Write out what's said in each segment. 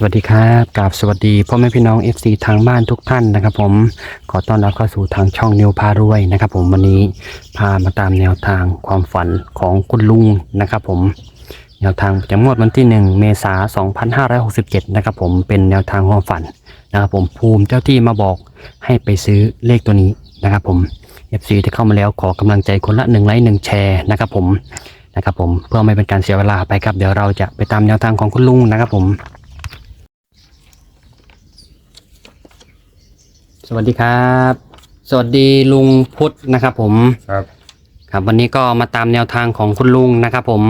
สวัสดีครับกราบสวัสดีพ่อแม่พี่น้อง FC ทางบ้านทุกท่านนะครับ ผมขอต้อนรับเข้าสู่ทางช่องนิวพารวยนะครับ ผมวันนี้พามาตามแนวทางความฝันของคุณลุงนะครับ ผมแนวทางประจำงวดวันที่ 1 เมษายน2567 นะครับ ผมเป็นแนวทางความฝันนะครับ ผมภูมิเจ้าที่มาบอกให้ไปซื้อเลขตัวนี้นะครับ ผม FC ที่เข้ามาแล้วขอกำลังใจคนละหนึ่งไลค์หนึ่งแชร์นะครับ ผมนะครับ ผมเพื่อไม่เป็นการเสียเวลาไปครับ เดี๋ยวเราจะไปตามแนวทางของคุณลุงนะครับ ผม สวัสดีครับ สวัสดีลุงพุทธนะครับ ผมครับ ครับ วันนี้ก็มาตามแนวทางของคุณลุงนะครับ ผม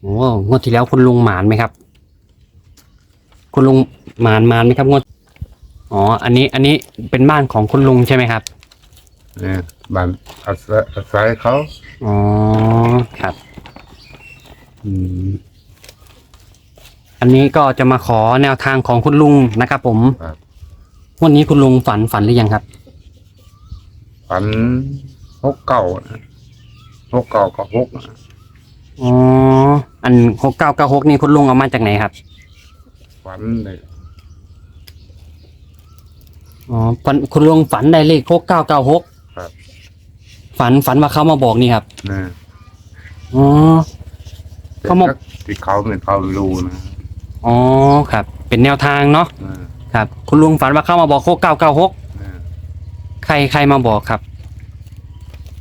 โอ้งวดที่แล้วคุณลุงหมานไหมครับ คุณลุงหมานหมานไหมครับงวดอ๋อ อันนี้อันนี้เป็นบ้านของคุณลุงใช่ไหมครับเนี่ยบ้านอาศัยอาศัยเขาอ๋อครับ อืมอันนี้ก็จะมาขอแนวทางของคุณลุงนะครับ ผมครับ วันนี้คุณลุงฝันฝันหรือยังครับ ฝันหกเก่านะหกเก่าก็หกนะอ๋ออันหกเก้าเก้าหกนี่คุณลุงเอามาจากไหนครับ ฝันเลยอ๋อฝันคุณลุงฝันได้เลขหกเก้าเก้าหกครับ ฝันฝันว่าเขามาบอกนี่ครับนะอ๋อ เขาบอกแต่ที่เขาเป็นเขารู้นะอ๋อครับ เป็นแนวทางเนาะนะ ครับ คุณลุงฝันว่าเขามาบอกหกเก้าเก้าหกนะใครใครมาบอกครับ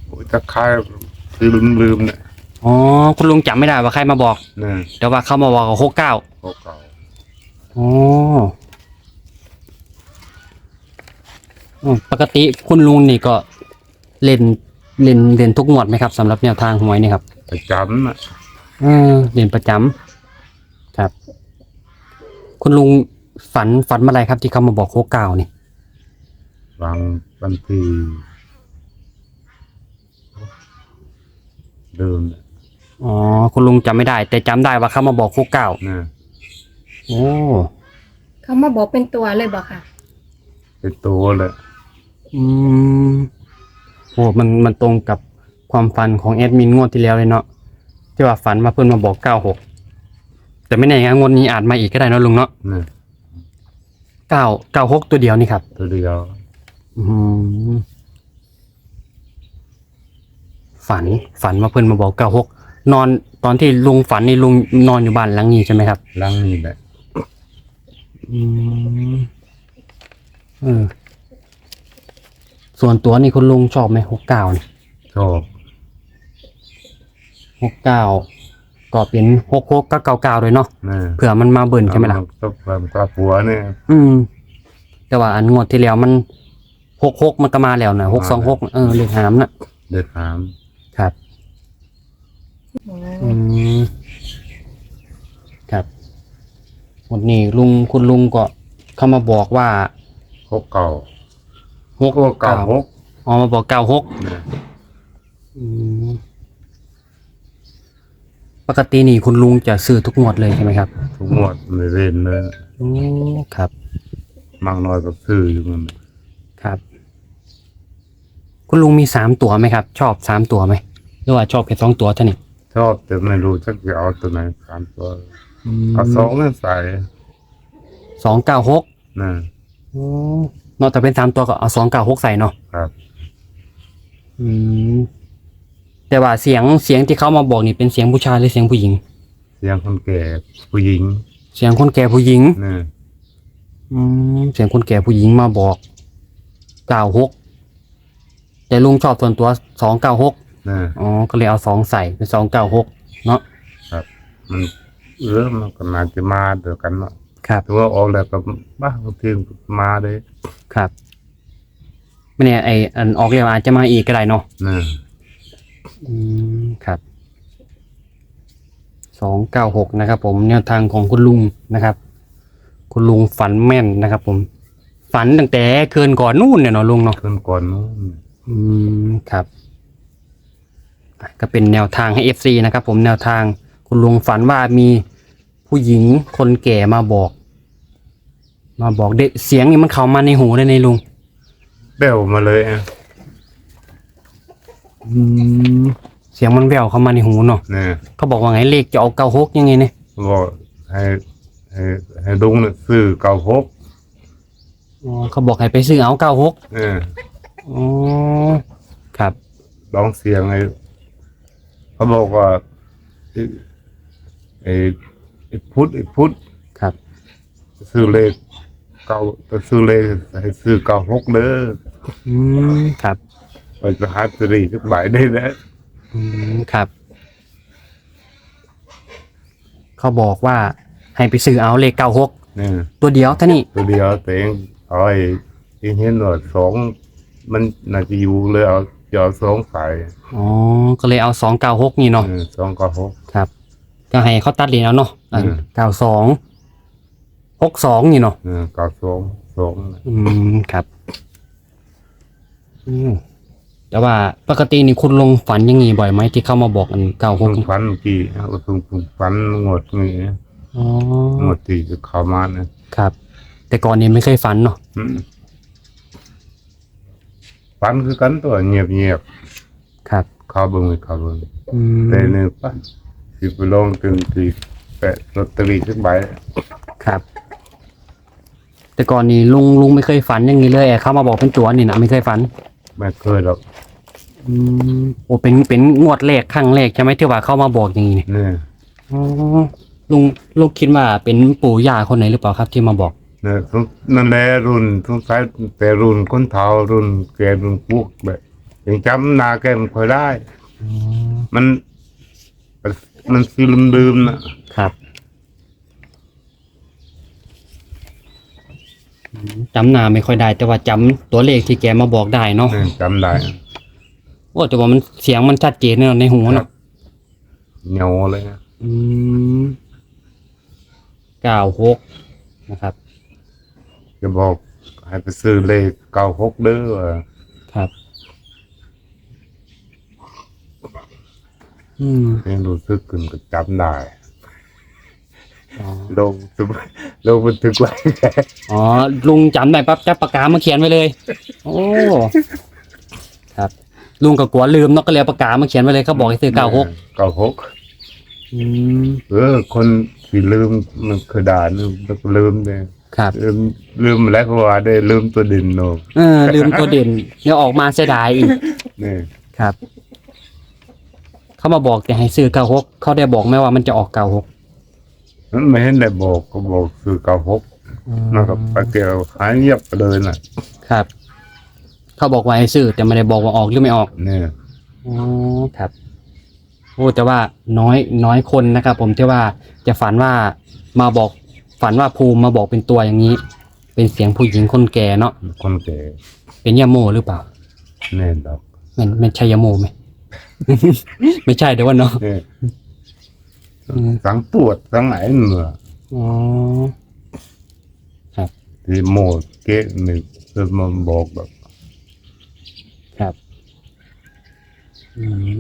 โอ้ยจะคายลืมลืมๆเนี่ยอ๋อคุณลุงจำไม่ได้ว่าใครมาบอกนะแต่ว่าเขามาบอกหกเก้าหกเก่าอ๋ออืมปกติคุณลุงนี่ก็เล่นเล่นเล่นทุกงวดไหมครับสำหรับแนวทางหวยนี่ครับประจำนะเออเรียนประจำครับ คุณลุง ฝันฝันเมื่อไหรครับที่เขามาบอกโคกเก่านี่บางบันทีเดิมนะอ๋อคุณลุงจำไม่ได้ แต่จำได้ว่าเขามาบอกโคกเก่านะโอ้เขามาบอกเป็นตัวเลยบอกค่ะ เป็นตัวเลยอืมโอ้มันมันตรงกับความฝันของแอดมินงวดที่แล้วเลยเนาะที่ว่าฝันมาเพื่อนมาบอกเก้าหกแต่ไม่แน่นะงวดนี้อาจมาอีกก็ได้เนอะลุงเนาะ นะ เก้าเก้าหกตัวเดียวนี่ครับ ตัวเดียวอืมฝันฝันว่าเพื่อนมาบอกเก้าหกนอนตอนที่ลุงฝันนี่ลุงนอนอยู่บ้านหลังนี้ใช่ไหมครับหลังนี่แหละอืมเออส่วนตัวนี่คุณลุงชอบไหมหกเก้านี่ชอบหกเก้า ก็เป็นหกหกก็เก้าเก้าด้วยเนาะนะเผื่อมันมาเบิ่นใช่ไหมล่ะต้องแบบกระปัวเนี่ยอืม แต่ว่าอันงวดที่แล้วมันหกหกมันก็มาแล้วนะหกสองหกเออเลขหามนะเด็ดหามครับ อืมครับวันนี้ลุงคุณลุงก็เข้ามาบอกว่าหกเก่าหกหกเก่าหกอ๋อมาบอกเก้าหกนะอืม ปกตินี่คุณลุงจะซื้อทุกงวดเลยใช่ไหมครับทุกหมวดไม่เล่นเลยโอ้ครับ มากน้อยก็ซื้ออยู่มันครับ คุณลุงมีสามตัวไหมครับ ชอบสามตัวไหมหรือว่าชอบแค่สองตัวเท่านี้ชอบแต่ไม่รู้จะเอาตัวไหนสามตัวมเอาสองนั่นใส่สองเก้าหกนะโอ้นอกจากเป็นสามตัวก็เอาสองเก้าหกใส่เนาะครับ อืม แต่ว่าเสียงเสียงที่เขามาบอกนี่เป็นเสียงผู้ชายหรือเสียงผู้หญิง เสียงคนแก่ผู้หญิง เสียงคนแก่ผู้หญิงนะอืมเสียงคนแก่ผู้หญิงมาบอกเก้าหกแต่ลุงชอบส่วนตัวสองเก้าหกนะอ๋อก็เลยเอาสองใส่เป็นสองเก้าหกเนาะมันเออมันก็น่าจะมาเดียวกันเนาะครับถือว่าออกแล้วก็บ้าบางทีมาเลยครับไม่เนี่ยไออันออกเรียกอาจจะมาอีกก็ได้เนาะนะ อืมครับสองเก้าหกนะครับ ผมแนวทางของคุณลุงนะครับ คุณลุงฝันแม่นนะครับ ผม ฝันตั้งแต่คืนก่อนนู่นเนี่ยเนาะลุงเนาะ ขึ้นก่อนนู้นอืมครับอะก็เป็นแนวทางให้เอฟซีนะครับ ผมแนวทางคุณลุงฝันว่ามีผู้หญิงคนแก่มาบอก มาบอกเด็กเสียงนี่มันเข้ามาในหูได้ในลุง เบลมาเลยอะ อืมเสียงมันแววเข้ามาในหูเนาะนะเขาบอกว่าไงเลขจะเอาเก้าหกยังไงเนี่ยบอกให้ให้ให้ให้ลุงน่ะซื้อเก้าหกอ๋อเขาบอกให้ไปซื้อเอาเก้าหกเอออ๋อครับลองเสียงไอ้เขาบอกว่าไอ้ไอ้ไอ้พุทธไอ้พุทธครับซื้อเลขเก้าจะซื้อเลขให้ซื้อเก้าหกเด้อ อืมครับ ไปจะหาสรีทุกใบได้แล้วอืมครับ เขาบอกว่าให้ไปซื้อเอาเลขเก้าหกเนี่ยตัวเดียวเท่านี้ตัวเดียวแต่เองเอาไอ้ที่เห็นว่าสองมันน่าจะอยู่เลยเอาจะเอาสองสายอ๋อก็เลยเอาสองเก้าหกนี่เนาะเออสองเก้าหก ครับ ก็ให้เขาตัดเหรียญเอาเนาะอืม เก้าสองหกสองนี่เนาะ เออเก้าสองสองอืม ครับอืม แต่ว่าปกตินี่คุณลงฝันอยังงี้บ่อยไหมที่เข้ามาบอกอันเก้าหเพิ่กงฝันเมื่อกี้เอาเพิ่งเพิ่งฝันงวดนี้อ๋องวดที่จะเข้ามานะครับ แต่ก่อนนี้ไม่เคยฝันเนาะอืมฝันคือกันตัวเงียบเงียบครับ ๆเข้าเบิ่งไม่เข้าเบิ่งอืมแต่เนี่ยปะสิไปลองถึงที่แปะลอตเตอรี่สักใบครับ แต่ก่อนนี้ลุงลุงไม่เคยฝันอย่างนี้เลยเข้ามาบอกเป็นตัวนี่นะไม่เคยฝันไม่เคยหรอก อืมโอ้เป็นเป็นงวดแรกครั้งแรกใช่ไหมที่ว่าเข้ามาบอกอย่างนี้เนี่ยเนี่ยอ๋อลุงลุงคิดว่าเป็นปู่ย่าคนไหนหรือเปล่าครับที่มาบอก เนี่ยสงนั่นแหละรุ่นสงสัยแต่รุ่นคนเฒ่ารุ่นแกรุ่นพวกแบบยังจำหนาแกไม่ค่อยได้ มัน มันสิลืมลืมๆนะครับอืมจำหนาไม่ค่อยได้ แต่ว่าจำตัวเลขที่แกมาบอกได้เนาะ เนี่ยจำได้ โอ้แต่ว่ามันเสียงมันชัดเจนเนอะในหูครัเนาะบ เหนียวเลยนะอืมเก้าหกนะครับ จะบอกให้ไปซื้อเลขเก้าหกเด้อว่าครับ อืมยังรู้สึกขึ้นก็จำได้อ๋อลงสมลงบันทึกไว้อ๋อลุงจำได้ปั๊บจับปากกามาเขียนไว้เลย โอ้ ครับ ลุงก็กลัวลืมเนาะก็เลยเอาปากกามาเขียนไว้เลยเขาบอกให้ซื้อเก้าหกเก้าหกอืมเออ คนที่ลืมมันเคยด่าลืมแล้วก็ลืมเลยครับ ลืมลืมแล้วก็ว่าได้ลืมตัวดินโนเออ ลืมตัวเด่นเดี๋ยวออกมาเสียดายอีกนี่ครับ เขามาบอกแต่ให้ซื้อเก้าหกเขาได้บอกไหมว่ามันจะออกเก้าหกมันไม่เห็นได้บอกก็บอกซื้อเก้าหกแล้วก็ไปเกี่ยวหายเงียบไปเลยน่ะ ครับ เขาบอกว่าให้ซื้อแต่ไม่ได้บอกว่าออกหรือไม่ออกนี่อ๋อครับโอ้แต่ว่าน้อยน้อยคนนะครับ ผมที่ว่าจะฝันว่ามาบอกฝันว่าภูมิมาบอกเป็นตัวอย่างนี้ เป็นเสียงผู้หญิงคนแก่เนาะคนแก่เป็นยาโมหรือเปล่าแน่ดอกมันมันใช่ยาโมไหม ไม่ใช่เดี๋ยวว่าเนาะนี่อืมสังตรวจสังไหนเหนืออ๋อ ที่โมดเก๊ะหนึ่งเพิ่มมาบอกแบบครับ อืม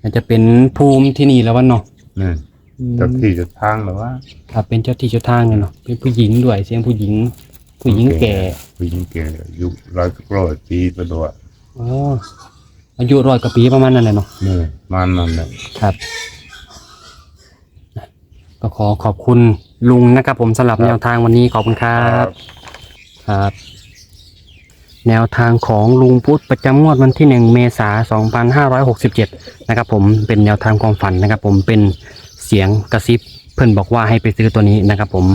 อาจจะเป็นภูมิที่นี่แล้ววะเนาะนี่อืมเจะที่เจะทางหรือว่าครับเป็นเจ้าที่เจ้าทางเลยเนาะเป็นผู้หญิงด้วยเสียงผู้หญิง ผู้หญิงแก่ผู้หญิงแก่อายุร้อยร้อยปีไปด้วยอ๋ออายุร้อยกว่าปีประมาณนั้นเลยเนาะนี่มันนั่นแหละครับ ก็ขอขอบคุณลุงนะครับผมสำหรับแนวทางวันนี้ขอบคุณครับ ครับ แนวทางของลุงพุทธประจำงวดวันที่หนึ่งเมษายน2567 นะครับผมเป็นแนวทางความฝันนะครับผมเป็นเสียงกระซิบเพื่อนบอกว่าให้ไปซื้อตัวนี้นะครับผม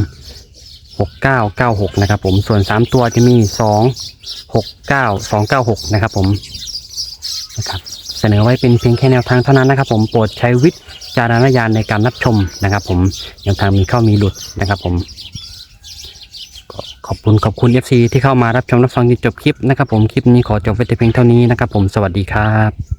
6996 นะครับผมส่วน 3 ตัวจะมี 2 69 296 นะครับผมนะครับเสนอไว้เป็นเพียงแค่แนวทางเท่านั้นนะครับผมโปรดใช้วิจารณญาณในการรับชมนะครับผมแนวทางมีเข้ามีหลุดนะครับผม ขอบคุณขอบคุณ FC ที่เข้ามารับชมรับฟังจนจบคลิปนะครับผมคลิปนี้ขอจบไว้แต่เพียงเท่านี้นะครับผมสวัสดีครับ